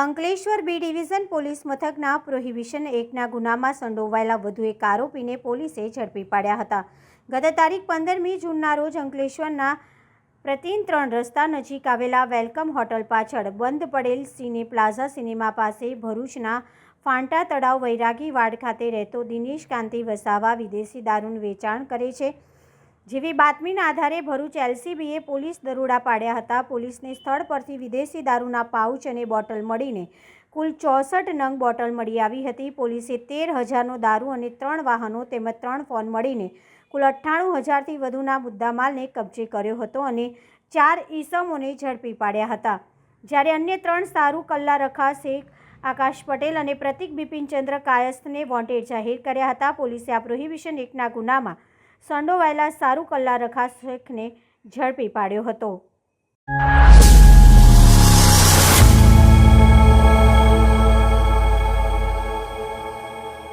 Ankleshwar B division police મથકના prohibition એકના ગુનામાં સંડોવાયેલા વધુ એક આરોપીને પોલીસે ઝડપી પાડ્યા હતા. ગત તારીખ પંદરમી જૂનના રોજ અંકલેશ્વરના પ્રતિન ત્રણ રસ્તા નજીક આવેલા વેલકમ હોટલ પાછળ બંધ પડેલ સિને પ્લાઝા સિનેમા પાસે ભરૂચના ફાંટા તળાવ વૈરાગી વાડ ખાતે રહેતો દિનેશ કાંતિ વસાવા વિદેશી દારૂનું વેચાણ કરે છે. જેવી બાતમીના આધારે ભરૂચ એલસીબીએ પોલીસ દરોડા પાડ્યા હતા. પોલીસને સ્થળ પરથી વિદેશી દારૂના પાઉચ અને બોટલ મળીને કુલ ચોસઠ નંગ બોટલ મળી આવી હતી. પોલીસે તેર હજારનો દારૂ અને ત્રણ વાહનો તેમજ ત્રણ ફોન મળીને કુલ અઠ્ઠાણું હજારથી વધુના મુદ્દામાલને કબજે કર્યો હતો અને ચાર ઈસમોને ઝડપી પાડ્યા હતા. જ્યારે અન્ય ત્રણ સારું કલ્લા રખા શેખ, આકાશ પટેલ અને પ્રતિક બિપિનચંદ્ર કાયસ્થને વોન્ટેડ જાહેર કર્યા હતા. પોલીસે આ પ્રોહિબિશન એકના ગુનામાં સંડોવાયેલા સારું કલ્લા રખા શેખને ઝડપી પાડ્યો હતો.